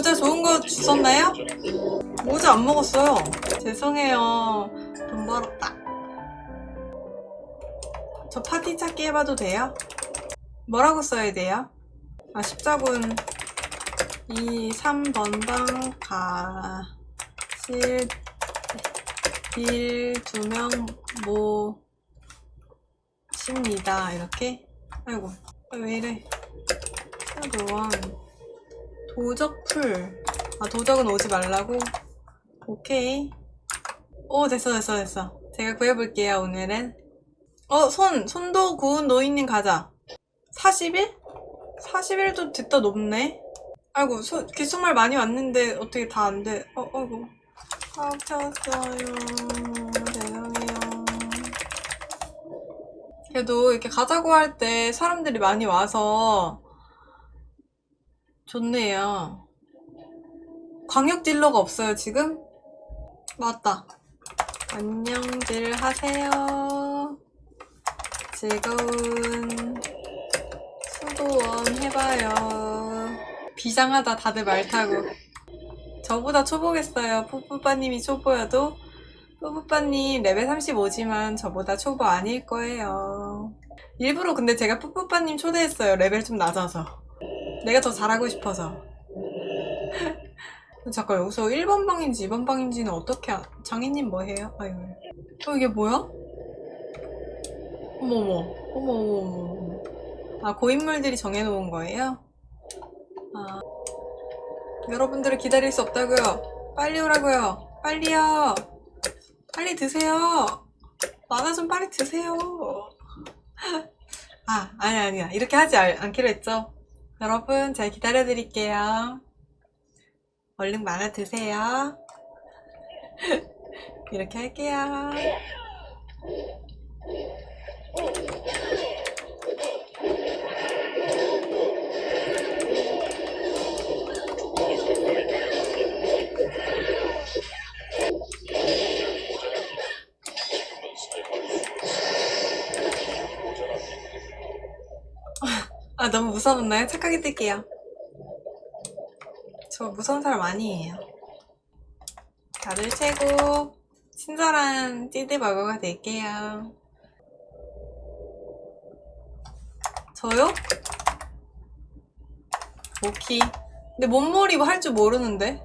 모자 좋은 거 주셨나요? 모자 안 먹었어요. 죄송해요. 돈 벌었다. 저 파티 찾기 해봐도 돼요? 뭐라고 써야 돼요? 아, 십자군 2, 3번방 가실 빌두명 모십니다. 이렇게? 아이고, 아, 왜 이래. 도원 도적풀. 아 도적은 오지 말라고? 오케이. 오 됐어 됐어 됐어. 제가 구해볼게요 오늘은. 어 손! 손도 구운 노인님 가자. 40일? 40일도 됐다 높네. 아이고 소, 귓속말 많이 왔는데 어떻게 다 안돼? 어 어이구 꽉 찼어요. 죄송해요. 그래도 이렇게 가자고 할 때 사람들이 많이 와서 좋네요. 광역 딜러가 없어요, 지금? 맞다. 안녕들 하세요. 즐거운 수도원 해봐요. 비장하다, 다들 말 타고. 저보다 초보겠어요. 푸푸빠님이 초보여도 푸푸빠님 레벨 35지만 저보다 초보 아닐 거예요. 일부러 근데 제가 푸푸빠님 초대했어요. 레벨 좀 낮아서. 내가 더 잘하고 싶어서. 잠깐 여기서 1번 방인지 2번 방인지는 어떻게 아... 장인님 뭐 해요? 아유. 어 이게 뭐야? 어머머. 어머머머. 아 고인물들이 정해놓은 거예요? 아. 여러분들을 기다릴 수 없다고요. 빨리 오라고요. 빨리요. 빨리 드세요. 만화 좀 빨리 드세요. 아, 아니야, 아니야. 이렇게 하지 알- 않기로 했죠? 여러분, 잘 기다려 드릴게요. 얼른 만화 드세요. 이렇게 할게요. 아, 너무 무서웠나요? 착하게 뜰게요. 저 무서운 사람 아니에요. 다들 최고. 친절한 찌드버거가 될게요. 저요? 오키. 근데 몸머리 할줄 모르는데?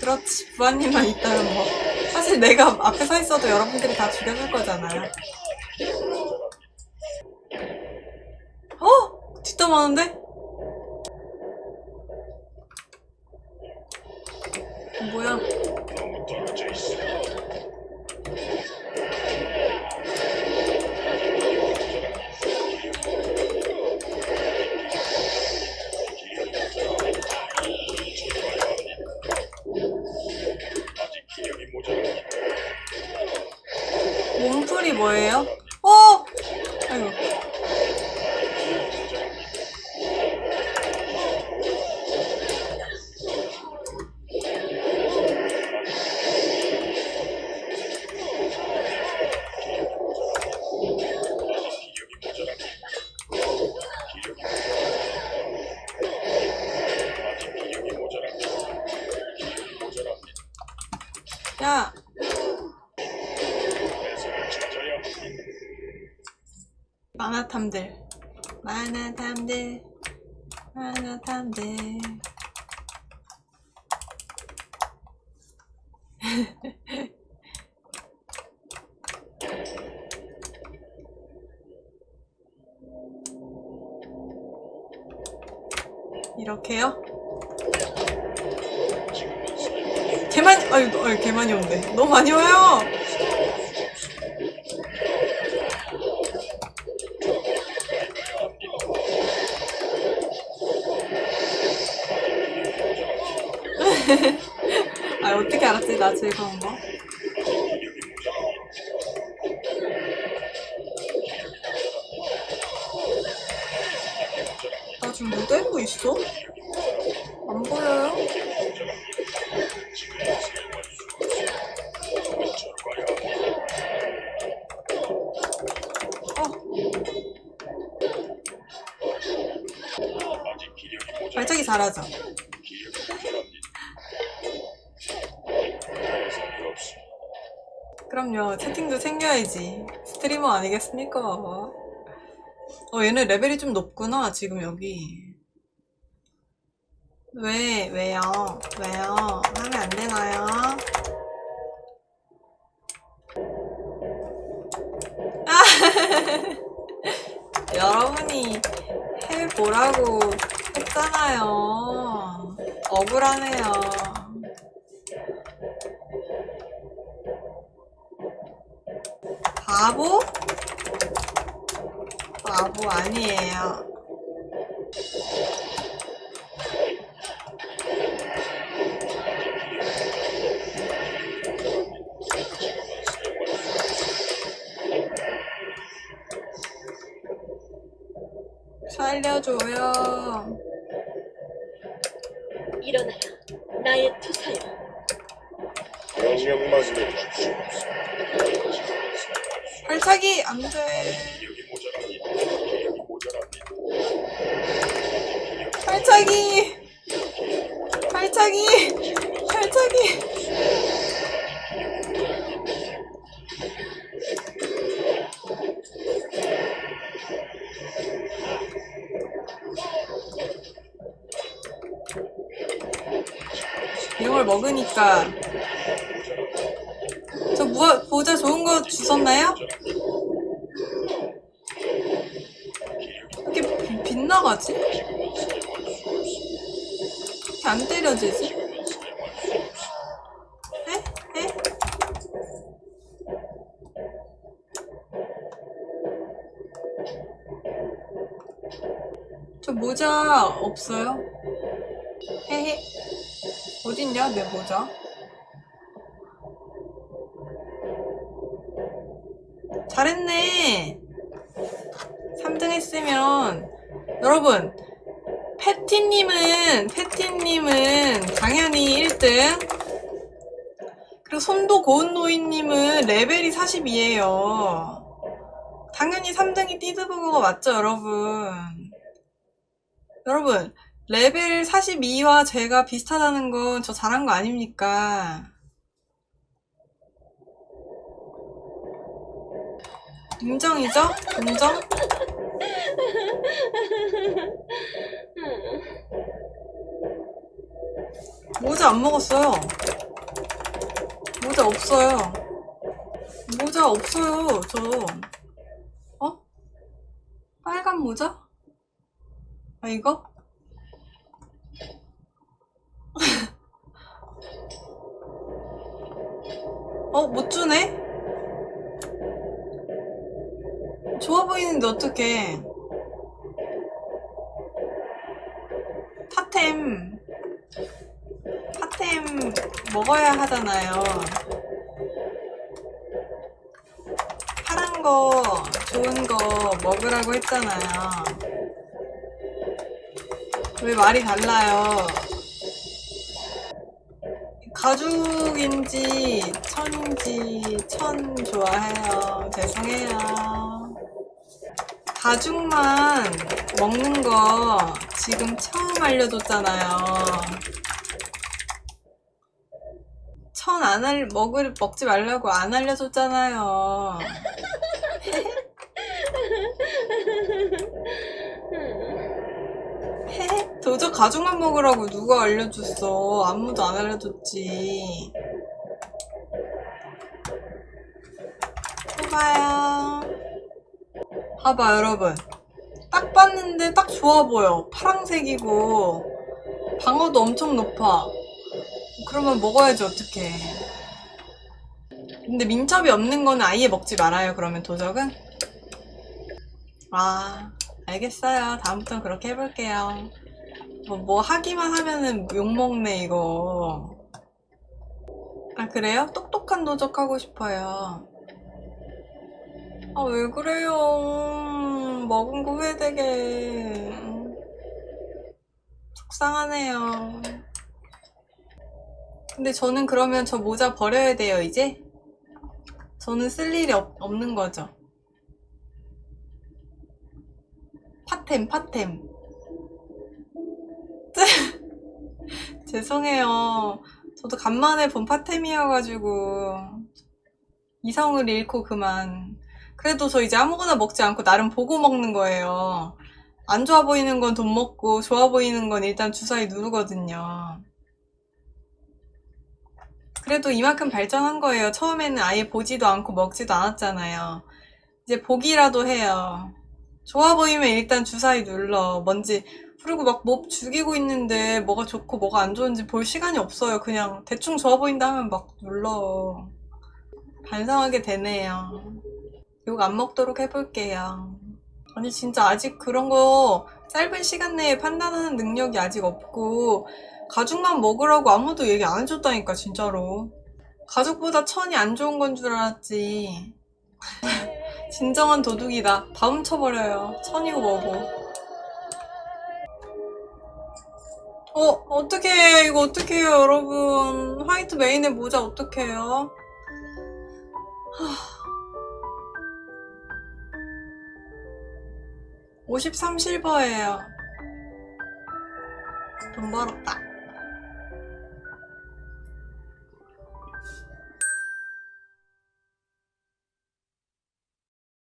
그렇지. 부하님만 있다면 뭐. 사실 내가 앞에 서 있어도 여러분들이 다 죽여줄 거잖아요. 어? 뒷담 하는데? 뭐예요? 만화탐들. 만화탐들. 만화탐들. 이렇게요? 개만, 아유, 개 많이 온대. 너무 많이 와요! 아 어떻게 알았지? 나 즐거운 거? 나 지금 뭐 떼고 있어? 안 보여요? 어. 발차기 잘하죠? 그럼요. 채팅도 챙겨야지. 스트리머 아니겠습니까? 어, 얘네 레벨이 좀 높구나, 지금 여기. 왜, 왜요? 왜요? 하면 안 되나요? 아! 여러분이 해보라고 했잖아요. 억울하네요. 바보? 바보 아니에요. 살려줘요. 일어나라, 나의 투사여. 명령만 내려주십시오. 발차기 안 돼. 발차기. 주셨나요? 이렇게 비- 빗나가지? 이렇게 안 때려지지? 에? 에? 저 모자 없어요? 헤헤 어딨냐 내 모자? 잘했네. 3등 했으면. 여러분 패티님은 패티님은 당연히 1등. 그리고 손도 고운 노인님은 레벨이 42예요. 당연히 3등이 띠드버거가 맞죠 여러분? 여러분 레벨 42와 제가 비슷하다는 건 저 잘한 거 아닙니까 인정이죠? 인정? 모자 안 먹었어요. 모자 없어요. 모자 없어요, 저. 어? 빨간 모자? 아, 이거? 어, 못 주네? 좋아 보이는데 어떡해. 타템. 타템 먹어야 하잖아요. 파란 거, 좋은 거 먹으라고 했잖아요. 왜 말이 달라요? 가죽인지 천인지 천 좋아해요. 죄송해요. 가죽만 먹는 거 지금 처음 알려줬잖아요. 천 안 알, 먹을, 먹지 말라고 안 알려줬잖아요. 헤? 도저 가죽만 먹으라고 누가 알려줬어. 아무도 안 알려줬지. 또 봐요. 봐봐, 여러분. 딱 봤는데 딱 좋아 보여. 파랑색이고, 방어도 엄청 높아. 그러면 먹어야지, 어떡해. 근데 민첩이 없는 거는 아예 먹지 말아요, 그러면 도적은? 아, 알겠어요. 다음부터는 그렇게 해볼게요. 뭐, 뭐 하기만 하면은 욕먹네, 이거. 아, 그래요? 똑똑한 도적 하고 싶어요. 아, 왜 그래요? 먹은 거 후회되게. 속상하네요. 근데 저는 그러면 저 모자 버려야 돼요, 이제? 저는 쓸 일이 없, 없는 거죠. 파템, 파템. 죄송해요. 저도 간만에 본 파템이어가지고 이성을 잃고 그만. 그래도 저 이제 아무거나 먹지 않고 나름 보고 먹는 거예요. 안 좋아 보이는 건 돈 먹고 좋아 보이는 건 일단 주사위 누르거든요. 그래도 이만큼 발전한 거예요. 처음에는 아예 보지도 않고 먹지도 않았잖아요. 이제 보기라도 해요. 좋아 보이면 일단 주사위 눌러. 뭔지 그리고 막뭐 죽이고 있는데 뭐가 좋고 뭐가 안 좋은지 볼 시간이 없어요. 그냥 대충 좋아 보인다 하면 막 눌러. 반성하게 되네요. 욕 안 먹도록 해볼게요. 아니 진짜 아직 그런 거 짧은 시간 내에 판단하는 능력이 아직 없고 가죽만 먹으라고 아무도 얘기 안 해줬다니까 진짜로. 가죽보다 천이 안 좋은 건 줄 알았지. 진정한 도둑이다. 다 훔쳐버려요. 천이고 뭐고. 어, 어떡해. 이거 어떡해요, 여러분. 화이트 메인의 모자 어떡해요? 53실버예요. 돈 벌었다.